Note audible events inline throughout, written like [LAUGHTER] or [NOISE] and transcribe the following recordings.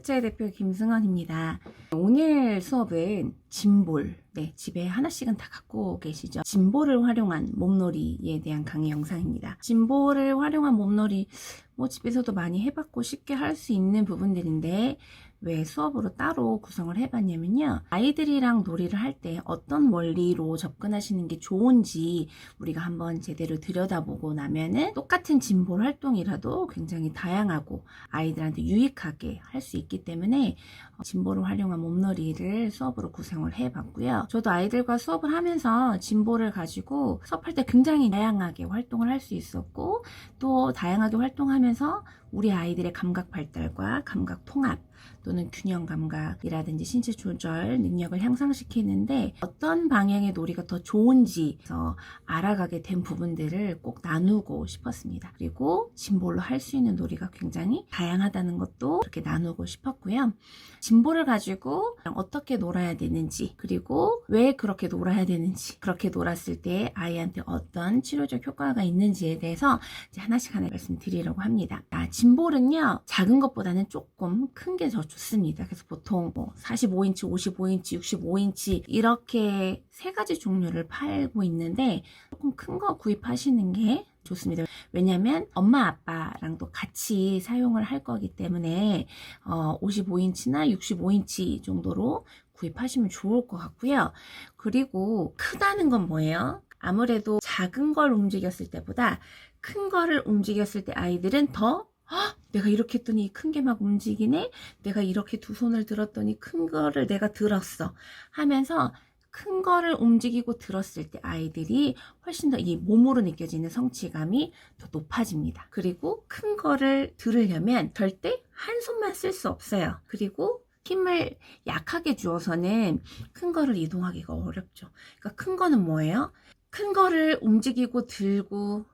짜짜의 대표 김승원입니다. 오늘 수업은 짐볼, 네, 집에 하나씩은 다 갖고 계시죠? 짐볼을 활용한 몸놀이에 대한 강의 영상입니다. 짐볼을 활용한 몸놀이, 뭐 집에서도 많이 해봤고 쉽게 할 수 있는 부분들인데, 왜 수업으로 따로 구성을 해봤냐면요. 아이들이랑 놀이를 할 때 어떤 원리로 접근하시는 게 좋은지 우리가 한번 제대로 들여다보고 나면은 똑같은 짐볼 활동이라도 굉장히 다양하고 아이들한테 유익하게 할 수 있기 때문에 어, 짐볼을 활용한 몸놀이를 수업으로 구성을 해봤고요. 저도 아이들과 수업을 하면서 짐볼을 가지고 수업할 때 굉장히 다양하게 활동을 할 수 있었고 또 다양하게 활동하면서 우리 아이들의 감각 발달과 감각 통합 또는 균형 감각이라든지 신체 조절 능력을 향상시키는데 어떤 방향의 놀이가 더 좋은지에서 알아가게 된 부분들을 꼭 나누고 싶었습니다. 그리고 짐볼로 할 수 있는 놀이가 굉장히 다양하다는 것도 이렇게 나누고 싶었고요. 짐볼을 가지고 어떻게 놀아야 되는지 그리고 왜 그렇게 놀아야 되는지 그렇게 놀았을 때 아이한테 어떤 치료적 효과가 있는지에 대해서 하나씩 하나 말씀드리려고 합니다. 아, 짐볼은요 작은 것보다는 조금 큰 게 더 좋습니다. 그래서 보통 뭐 45인치, 55인치, 65인치 이렇게 세 가지 종류를 팔고 있는데 조금 큰 거 구입하시는 게 좋습니다. 왜냐면 엄마 아빠랑도 같이 사용을 할 거기 때문에 어, 55인치나 65인치 정도로 구입하시면 좋을 것 같고요. 그리고 크다는 건 뭐예요? 아무래도 작은 걸 움직였을 때보다 큰 거를 움직였을 때 아이들은 더" 헉, 내가 이렇게 했더니 큰 게 막 움직이네. 내가 이렇게 두 손을 들었더니 큰 거를 내가 들었어. 하면서 큰 거를 움직이고 들었을 때 아이들이 훨씬 더 이 몸으로 느껴지는 성취감이 더 높아집니다. 그리고 큰 거를 들으려면 절대 한 손만 쓸 수 없어요. 그리고 힘을 약하게 주어서는 큰 거를 이동하기가 어렵죠. 그러니까 큰 거는 뭐예요? 큰 거를 움직이고 들고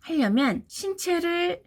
하려면 신체를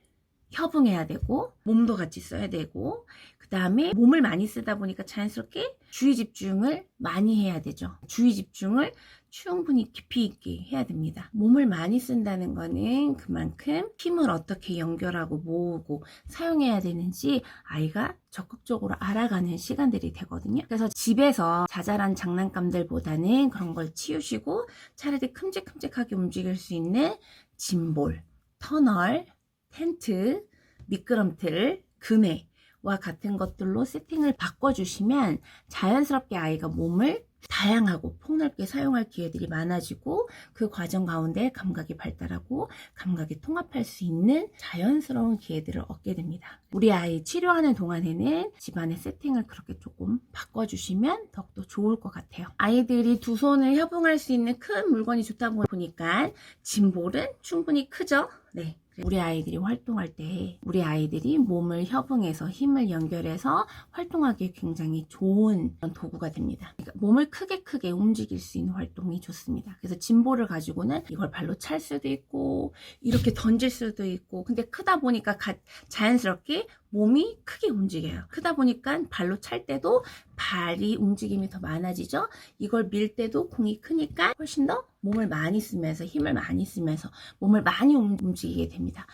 협응해야 되고 몸도 같이 써야 되고 그 다음에 몸을 많이 쓰다 보니까 자연스럽게 주의 집중을 많이 해야 되죠. 주의 집중을 충분히 깊이 있게 해야 됩니다. 몸을 많이 쓴다는 거는 그만큼 힘을 어떻게 연결하고 모으고 사용해야 되는지 아이가 적극적으로 알아가는 시간들이 되거든요. 그래서 집에서 자잘한 장난감들보다는 그런 걸 치우시고 차라리 큼직큼직하게 움직일 수 있는 짐볼, 터널, 텐트, 미끄럼틀, 그네와 같은 것들로 세팅을 바꿔주시면 자연스럽게 아이가 몸을 다양하고 폭넓게 사용할 기회들이 많아지고 그 과정 가운데 감각이 발달하고 감각이 통합할 수 있는 자연스러운 기회들을 얻게 됩니다. 우리 아이 치료하는 동안에는 집안의 세팅을 그렇게 조금 바꿔주시면 더욱더 좋을 것 같아요. 아이들이 두 손을 협응할 수 있는 큰 물건이 좋다 보니까 짐볼은 충분히 크죠? 네. 우리 아이들이 활동할 때 우리 아이들이 몸을 협응해서 힘을 연결해서 활동하기에 굉장히 좋은 도구가 됩니다. 그러니까 몸을 크게 크게 움직일 수 있는 활동이 좋습니다. 그래서 짐볼을 가지고는 이걸 발로 찰 수도 있고 이렇게 던질 수도 있고 근데 크다 보니까 가- 자연스럽게 몸이 크게 움직여요. 크다 보니까 발로 찰 때도 발이 움직임이 더 많아지죠. 이걸 밀 때도 공이 크니까 훨씬 더 몸을 많이 쓰면서 힘을 많이 쓰면서 몸을 많이 움- 움직이게 됩니다.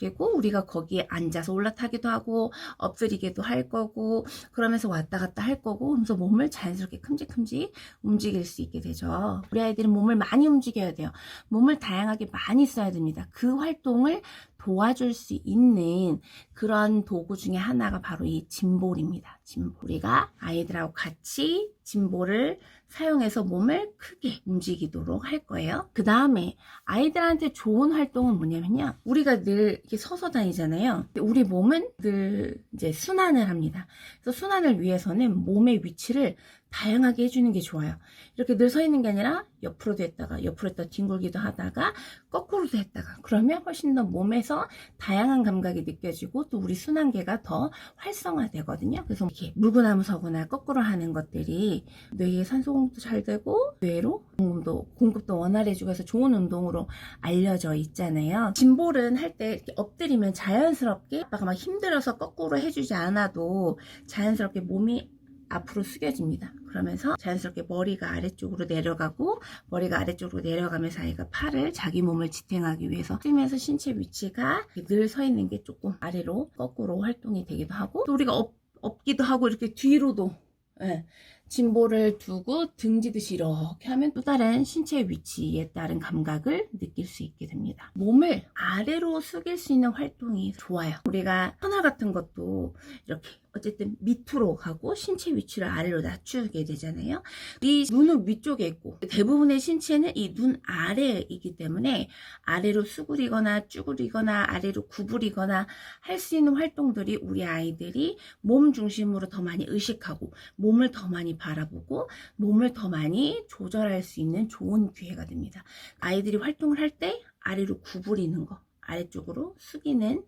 그리고 우리가 거기에 앉아서 올라타기도 하고 엎드리기도 할 거고 그러면서 왔다 갔다 할 거고 그래서 몸을 자연스럽게 큼직큼직 움직일 수 있게 되죠. 우리 아이들은 몸을 많이 움직여야 돼요. 몸을 다양하게 많이 써야 됩니다. 그 활동을 도와줄 수 있는 그런 도구 중에 하나가 바로 이 짐볼입니다. 짐볼. 우리가 아이들하고 같이 짐볼을 사용해서 몸을 크게 움직이도록 할 거예요. 그 다음에 아이들한테 좋은 활동은 뭐냐면요. 우리가 늘 이렇게 서서 다니잖아요. 우리 몸은 늘 이제 순환을 합니다. 그래서 순환을 위해서는 몸의 위치를 다양하게 해주는 게 좋아요. 이렇게 늘 서 있는 게 아니라 옆으로도 했다가 옆으로 했다 뒹굴기도 하다가 거꾸로도 했다가 그러면 훨씬 더 몸에서 다양한 감각이 느껴지고 또 우리 순환계가 더 활성화되거든요. 그래서 이렇게 물구나무 서거나 거꾸로 하는 것들이 뇌에 산소 공급도 잘 되고 뇌로 공급도, 공급도 원활해지고 해서 좋은 운동으로 알려져 있잖아요. 짐볼은 할 때 이렇게 엎드리면 자연스럽게 아빠가 막 힘들어서 거꾸로 해주지 않아도 자연스럽게 몸이 앞으로 숙여집니다. 그러면서 자연스럽게 머리가 아래쪽으로 내려가고 머리가 아래쪽으로 내려가면서 아이가 팔을 자기 몸을 지탱하기 위해서 쓰면서 신체 위치가 늘 서 있는 게 조금 아래로 거꾸로 활동이 되기도 하고 또 우리가 업, 업기도 하고 이렇게 뒤로도 예, 진보를 두고 등지듯이 이렇게 하면 또 다른 신체 위치에 따른 감각을 느낄 수 있게 됩니다. 몸을 아래로 숙일 수 있는 활동이 좋아요. 우리가 터널 같은 것도 이렇게 어쨌든 밑으로 가고 신체 위치를 아래로 낮추게 되잖아요. 이 눈은 위쪽에 있고 대부분의 신체는 이 눈 아래이기 때문에 아래로 수그리거나 쭈그리거나 아래로 구부리거나 할 수 있는 활동들이 우리 아이들이 몸 중심으로 더 많이 의식하고 몸을 더 많이 바라보고 몸을 더 많이 조절할 수 있는 좋은 기회가 됩니다. 아이들이 활동을 할 때 아래로 구부리는 거, 아래쪽으로 숙이는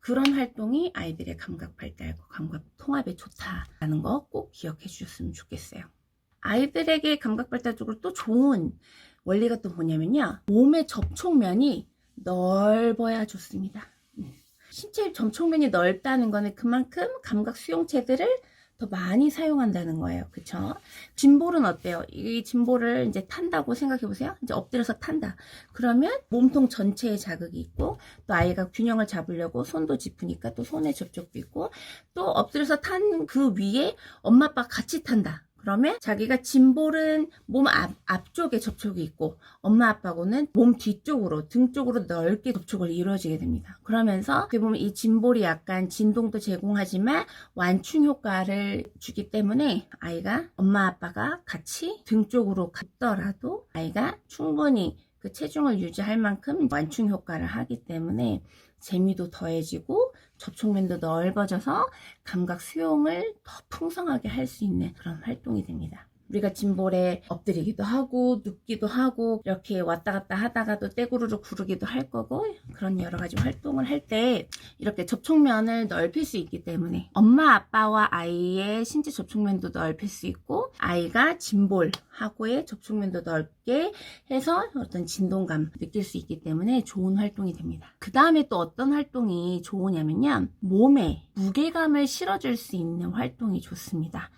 그런 활동이 아이들의 감각 발달과 감각 통합에 좋다라는 거 꼭 기억해 주셨으면 좋겠어요. 아이들에게 감각 발달 쪽으로 또 좋은 원리가 또 뭐냐면요. 몸의 접촉면이 넓어야 좋습니다. 음. 신체 접촉면이 넓다는 거는 그만큼 감각 수용체들을 더 많이 사용한다는 거예요. 그쵸? 짐볼은 어때요? 이 짐볼을 이제 탄다고 생각해 보세요. 이제 엎드려서 탄다. 그러면 몸통 전체에 자극이 있고 또 아이가 균형을 잡으려고 손도 짚으니까 또 손에 접촉도 있고 또 엎드려서 탄 그 위에 엄마 아빠 같이 탄다. 그러면 자기가 짐볼은 몸 앞, 앞쪽에 접촉이 있고 엄마 아빠하고는 몸 뒤쪽으로 등 쪽으로 넓게 접촉을 이루어지게 됩니다. 그러면서 어떻게 보면 이 짐볼이 약간 진동도 제공하지만 완충 효과를 주기 때문에 아이가 엄마 아빠가 같이 등 쪽으로 갔더라도 아이가 충분히 그 체중을 유지할 만큼 완충 효과를 하기 때문에 재미도 더해지고 접촉면도 넓어져서 감각 수용을 더 풍성하게 할 수 있는 그런 활동이 됩니다. 우리가 짐볼에 엎드리기도 하고 눕기도 하고 이렇게 왔다 갔다 하다가 또 떼구르르 구르기도 할 거고 그런 여러 가지 활동을 할 때 이렇게 접촉면을 넓힐 수 있기 때문에 엄마 아빠와 아이의 신체 접촉면도 넓힐 수 있고 아이가 짐볼하고의 접촉면도 넓게 해서 어떤 진동감 느낄 수 있기 때문에 좋은 활동이 됩니다. 그 다음에 또 어떤 활동이 좋으냐면요 몸에 무게감을 실어줄 수 있는 활동이 좋습니다.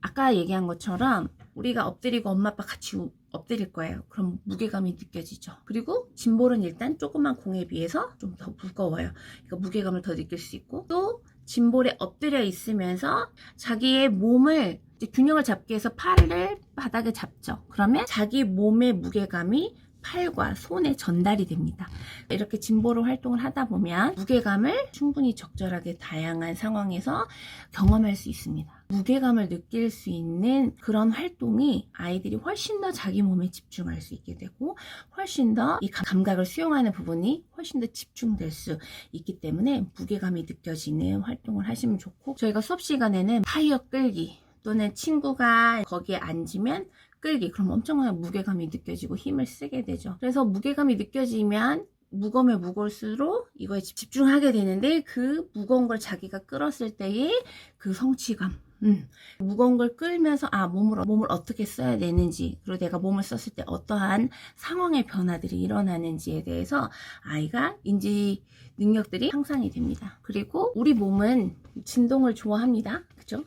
아까 얘기한 것처럼 우리가 엎드리고 엄마 아빠 같이 우- 엎드릴 거예요. 그럼 무게감이 느껴지죠. 그리고 짐볼은 일단 조그만 공에 비해서 좀 더 무거워요. 그러니까 무게감을 더 느낄 수 있고 또 짐볼에 엎드려 있으면서 자기의 몸을 균형을 잡기 위해서 팔을 바닥에 잡죠. 그러면 자기 몸의 무게감이 팔과 손에 전달이 됩니다. 이렇게 짐보로 활동을 하다 보면 무게감을 충분히 적절하게 다양한 상황에서 경험할 수 있습니다. 무게감을 느낄 수 있는 그런 활동이 아이들이 훨씬 더 자기 몸에 집중할 수 있게 되고 훨씬 더 이 감각을 수용하는 부분이 훨씬 더 집중될 수 있기 때문에 무게감이 느껴지는 활동을 하시면 좋고 저희가 수업 시간에는 타이어 끌기 또는 친구가 거기에 앉으면 끌기 그럼 엄청난 무게감이 느껴지고 힘을 쓰게 되죠. 그래서 무게감이 느껴지면 무거우면 무거울수록 이거에 집- 집중하게 되는데 그 무거운 걸 자기가 끌었을 때의 그 성취감 음, 무거운 걸 끌면서 아 몸을 몸을 어떻게 써야 되는지 그리고 내가 몸을 썼을 때 어떠한 상황의 변화들이 일어나는지에 대해서 아이가 인지 능력들이 향상이 됩니다. 그리고 우리 몸은 진동을 좋아합니다. 그죠?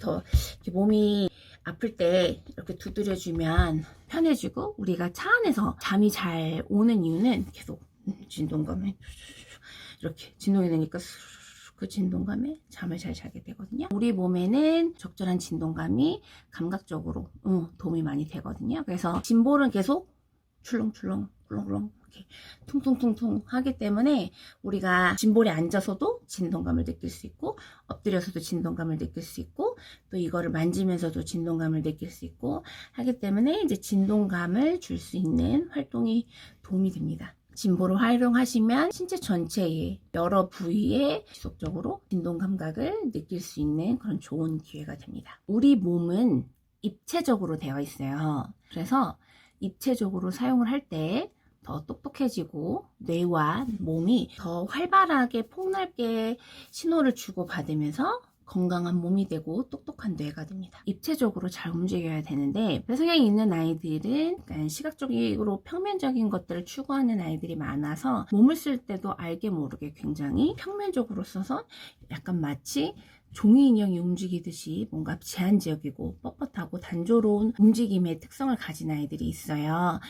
더, 몸이 아플 때 이렇게 두드려주면 편해지고 우리가 차 안에서 잠이 잘 오는 이유는 계속 음, 진동감에 이렇게 진동이 되니까 그 진동감에 잠을 잘 자게 되거든요. 우리 몸에는 적절한 진동감이 감각적으로 음, 도움이 많이 되거든요. 그래서 짐볼은 계속 출렁출렁 꿀렁꿀렁 이렇게 퉁퉁퉁퉁 하기 때문에 우리가 짐볼에 앉아서도 진동감을 느낄 수 있고 엎드려서도 진동감을 느낄 수 있고 또 이거를 만지면서도 진동감을 느낄 수 있고 하기 때문에 이제 진동감을 줄 수 있는 활동이 도움이 됩니다. 진보를 활용하시면 신체 전체의 여러 부위에 지속적으로 진동 감각을 느낄 수 있는 그런 좋은 기회가 됩니다. 우리 몸은 입체적으로 되어 있어요. 그래서 입체적으로 사용을 할 때 더 똑똑해지고 뇌와 몸이 더 활발하게 폭넓게 신호를 주고 받으면서 건강한 몸이 되고 똑똑한 뇌가 됩니다. 입체적으로 잘 움직여야 되는데 배성향이 있는 아이들은 시각적으로 평면적인 것들을 추구하는 아이들이 많아서 몸을 쓸 때도 알게 모르게 굉장히 평면적으로 써서 약간 마치 종이 인형이 움직이듯이 뭔가 제한적이고 뻣뻣하고 단조로운 움직임의 특성을 가진 아이들이 있어요.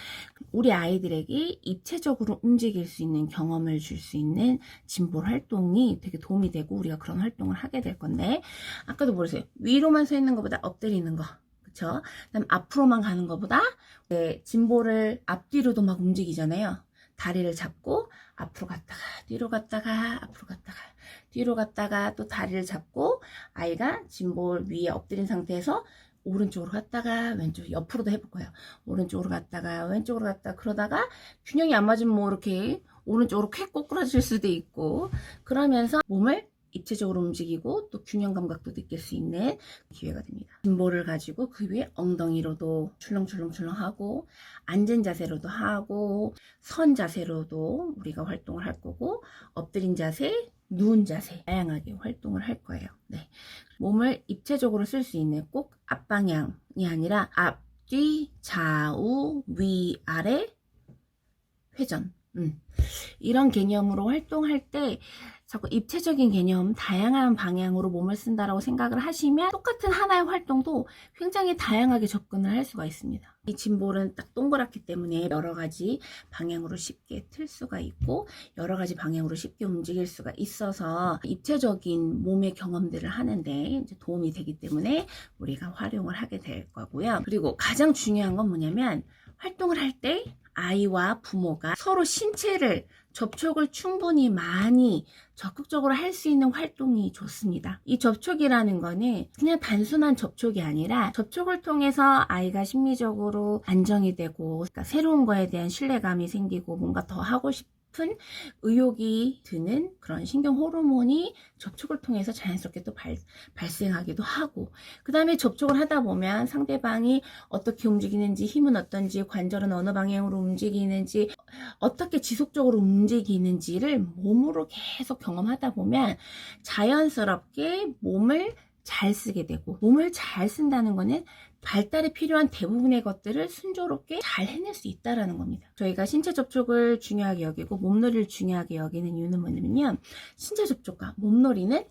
우리 아이들에게 입체적으로 움직일 수 있는 경험을 줄 수 있는 진볼 활동이 되게 도움이 되고 우리가 그런 활동을 하게 될 건데 아까도 보세요. 위로만 서 있는 것보다 엎드리는 거. 그쵸? 그다음 앞으로만 가는 것보다 네, 진볼을 앞뒤로도 막 움직이잖아요. 다리를 잡고 앞으로 갔다가 뒤로 갔다가 앞으로 갔다가 뒤로 갔다가 또 다리를 잡고 아이가 진볼 위에 엎드린 상태에서 오른쪽으로 갔다가 왼쪽 옆으로도 해볼 거예요. 오른쪽으로 갔다가 왼쪽으로 갔다 그러다가 균형이 안 맞으면 뭐 이렇게 오른쪽으로 쾌 꼬꾸라질 수도 있고 그러면서 몸을 입체적으로 움직이고 또 균형 감각도 느낄 수 있는 기회가 됩니다. 진볼을 가지고 그 위에 엉덩이로도 출렁출렁출렁 하고 앉은 자세로도 하고 선 자세로도 우리가 활동을 할 거고 엎드린 자세, 누운 자세 다양하게 활동을 할 거예요. 네. 몸을 입체적으로 쓸 수 있는 꼭 앞방향이 아니라 앞, 뒤, 좌우, 위, 아래, 회전. 음. 이런 개념으로 활동할 때 자꾸 입체적인 개념, 다양한 방향으로 몸을 쓴다라고 생각을 하시면 똑같은 하나의 활동도 굉장히 다양하게 접근을 할 수가 있습니다. 이 짐볼은 딱 동그랗기 때문에 여러 가지 방향으로 쉽게 틀 수가 있고 여러 가지 방향으로 쉽게 움직일 수가 있어서 입체적인 몸의 경험들을 하는데 도움이 되기 때문에 우리가 활용을 하게 될 거고요. 그리고 가장 중요한 건 뭐냐면 활동을 할 때 아이와 부모가 서로 신체를 접촉을 충분히 많이 적극적으로 할 수 있는 활동이 좋습니다. 이 접촉이라는 거는 그냥 단순한 접촉이 아니라 접촉을 통해서 아이가 심리적으로 안정이 되고 그러니까 새로운 거에 대한 신뢰감이 생기고 뭔가 더 하고 싶 은 의욕이 드는 그런 신경 호르몬이 접촉을 통해서 자연스럽게 또 발, 발생하기도 하고 그 다음에 접촉을 하다 보면 상대방이 어떻게 움직이는지 힘은 어떤지 관절은 어느 방향으로 움직이는지 어떻게 지속적으로 움직이는지를 몸으로 계속 경험하다 보면 자연스럽게 몸을 잘 쓰게 되고 몸을 잘 쓴다는 거는 발달에 필요한 대부분의 것들을 순조롭게 잘 해낼 수 있다라는 겁니다. 저희가 신체 접촉을 중요하게 여기고 몸놀이를 중요하게 여기는 이유는 뭐냐면요. 신체 접촉과 몸놀이는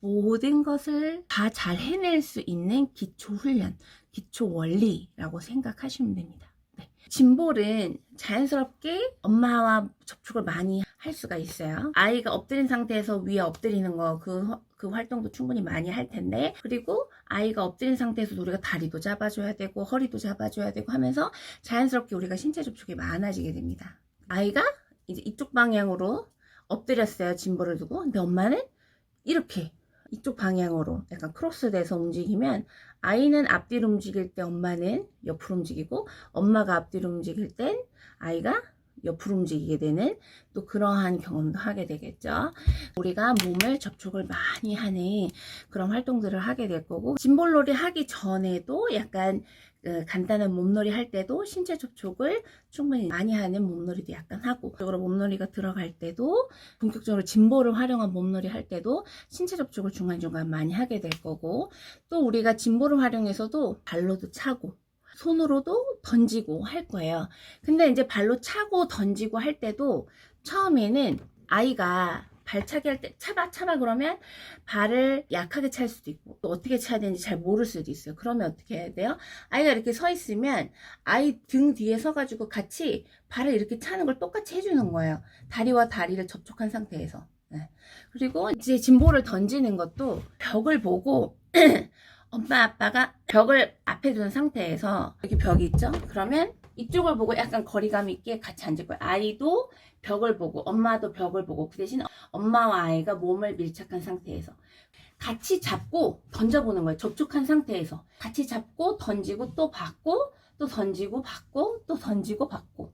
모든 것을 다 잘 해낼 수 있는 기초 훈련, 기초 원리라고 생각하시면 됩니다. 네. 짐볼은 자연스럽게 엄마와 접촉을 많이 할 수가 있어요. 아이가 엎드린 상태에서 위에 엎드리는 거, 그, 그 활동도 충분히 많이 할 텐데, 그리고 아이가 엎드린 상태에서 우리가 다리도 잡아줘야 되고, 허리도 잡아줘야 되고 하면서 자연스럽게 우리가 신체 접촉이 많아지게 됩니다. 아이가 이제 이쪽 방향으로 엎드렸어요. 짐볼을 두고. 근데 엄마는 이렇게 이쪽 방향으로 약간 크로스 돼서 움직이면 아이는 앞뒤로 움직일 때 엄마는 옆으로 움직이고 엄마가 앞뒤로 움직일 땐 아이가 옆으로 움직이게 되는 또 그러한 경험도 하게 되겠죠. 우리가 몸을 접촉을 많이 하는 그런 활동들을 하게 될 거고 짐볼놀이 하기 전에도 약간 그 간단한 몸놀이 할 때도 신체 접촉을 충분히 많이 하는 몸놀이도 약간 하고 적으로 몸놀이가 들어갈 때도 본격적으로 짐볼을 활용한 몸놀이 할 때도 신체 접촉을 중간중간 많이 하게 될 거고 또 우리가 짐볼을 활용해서도 발로도 차고 손으로도 던지고 할 거예요. 근데 이제 발로 차고 던지고 할 때도 처음에는 아이가 발차기 할 때 차봐 차봐 그러면 발을 약하게 찰 수도 있고 또 어떻게 차야 되는지 잘 모를 수도 있어요. 그러면 어떻게 해야 돼요? 아이가 이렇게 서 있으면 아이 등 뒤에 서가지고 같이 발을 이렇게 차는 걸 똑같이 해주는 거예요. 다리와 다리를 접촉한 상태에서. 네. 그리고 이제 진볼을 던지는 것도 벽을 보고 [CLEARS THROAT] 엄마 아빠가 벽을 앞에 두는 상태에서 여기 벽이 있죠? 그러면 이쪽을 보고 약간 거리감 있게 같이 앉을 거예요. 아이도 벽을 보고 엄마도 벽을 보고 그 대신 엄마와 아이가 몸을 밀착한 상태에서 같이 잡고 던져보는 거예요. 접촉한 상태에서 같이 잡고 던지고 또 받고 또 던지고 받고 또 던지고 받고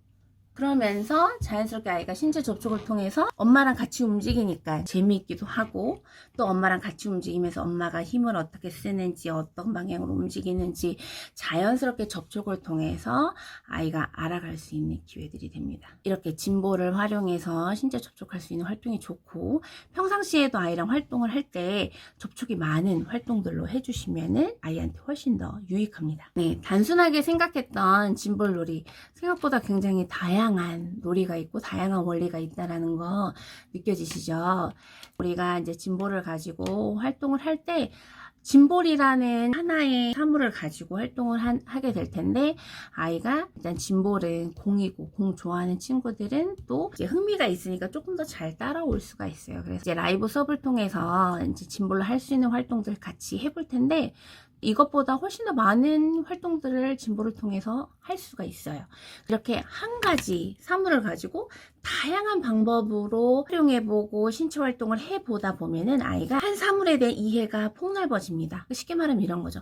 그러면서 자연스럽게 아이가 신체 접촉을 통해서 엄마랑 같이 움직이니까 재미있기도 하고 또 엄마랑 같이 움직이면서 엄마가 힘을 어떻게 쓰는지 어떤 방향으로 움직이는지 자연스럽게 접촉을 통해서 아이가 알아갈 수 있는 기회들이 됩니다. 이렇게 진보를 활용해서 신체 접촉할 수 있는 활동이 좋고 평상시에도 아이랑 활동을 할 때 접촉이 많은 활동들로 해주시면은 아이한테 훨씬 더 유익합니다. 네, 단순하게 생각했던 진볼놀이 생각보다 굉장히 다양한 다양한 놀이가 있고 다양한 원리가 있다라는 거 느껴지시죠? 우리가 이제 진보를 가지고 활동을 할 때 진볼이라는 하나의 사물을 가지고 활동을 한- 하게 될 텐데 아이가 일단 진볼은 공이고 공 좋아하는 친구들은 또 흥미가 있으니까 조금 더 잘 따라올 수가 있어요. 그래서 이제 라이브 수업을 통해서 이제 진볼로 할 수 있는 활동들 같이 해볼 텐데 이것보다 훨씬 더 많은 활동들을 진보를 통해서 할 수가 있어요. 이렇게 한 가지 사물을 가지고 다양한 방법으로 활용해보고 신체 활동을 해보다 보면은 아이가 한 사물에 대한 이해가 폭넓어집니다. 쉽게 말하면 이런 거죠.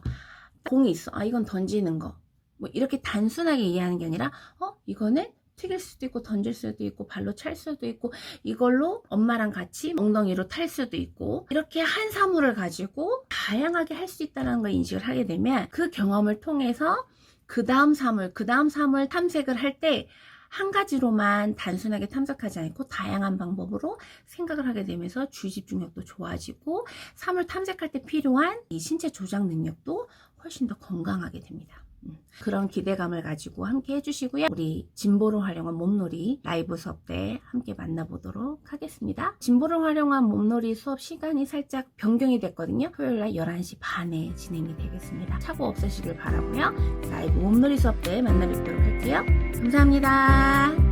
공이 있어. 아, 이건 던지는 거. 뭐 이렇게 단순하게 이해하는 게 아니라, 어, 이거는 튀길 수도 있고 던질 수도 있고 발로 찰 수도 있고 이걸로 엄마랑 같이 엉덩이로 탈 수도 있고 이렇게 한 사물을 가지고 다양하게 할 수 있다는 걸 인식을 하게 되면 그 경험을 통해서 그 다음 사물, 그 다음 사물 탐색을 할때 한 가지로만 단순하게 탐색하지 않고 다양한 방법으로 생각을 하게 되면서 주의 집중력도 좋아지고 사물 탐색할 때 필요한 이 신체 조작 능력도 훨씬 더 건강하게 됩니다. 음, 그런 기대감을 가지고 함께 해주시고요. 우리 진보를 활용한 몸놀이 라이브 수업 때 함께 만나보도록 하겠습니다. 진보를 활용한 몸놀이 수업 시간이 살짝 변경이 됐거든요. 토요일 날 11시 반에 진행이 되겠습니다. 사고 없으시길 바라고요. 라이브 몸놀이 수업 때 만나 뵙도록 할게요. 감사합니다.